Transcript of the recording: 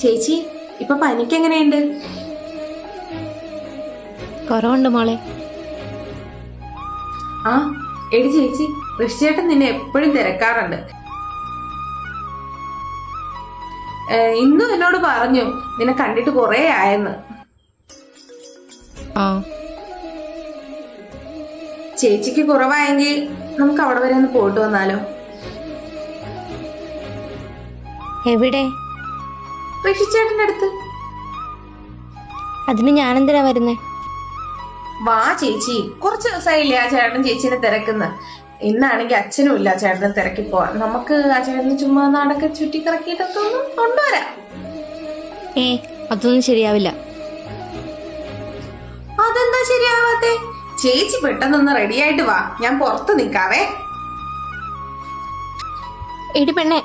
ചേച്ചി ഇപ്പൊ പനിക്ക് എങ്ങനെയുണ്ട് കുറവുണ്ട് മോളെ. ആ എടി ചേച്ചി ഋഷിയേട്ടൻ നിന്നെ എപ്പോഴും തിരക്കാറുണ്ട്. ഇന്നും എന്നോട് പറഞ്ഞു നിന്നെ കണ്ടിട്ട് കൊറേ ആയെന്ന്. ആ. ചേച്ചിക്ക് കുറവായെങ്കിൽ നമുക്ക് അവിടെ വരെ ഒന്ന് പോയിട്ട് വന്നാലോ? എവിടെ? ഋഷിച്ചേട്ടന്റെ അടുത്ത് അതിന് ഞാനെന്തിനാ വരുന്നേ? വാ ചേച്ചി. കുറച്ച് ദിവസമായില്ലേ ആ ചേട്ടൻ ചേച്ചിനെ തിരക്കുന്ന. ഇന്നാണെങ്കിൽ അച്ഛനും ഇല്ല ആ ചേട്ടനെ തിരക്കി പോവാൻ. നമുക്ക് ആ ചേട്ടന് ചുമ്മാ നാടൊക്കെ ചുറ്റി കറക്കിയിട്ടൊക്കെ ഒന്ന് കൊണ്ടുവരാം. ഏ അതൊന്നും ശരിയാവില്ല. അതെന്താ ശരിയാവാത്തെ? ചേച്ചി പെട്ടെന്നൊന്ന് റെഡിയായിട്ട് വാ. ഞാൻ പുറത്ത് നിൽക്കാവേ. എടി പെണ്ണെ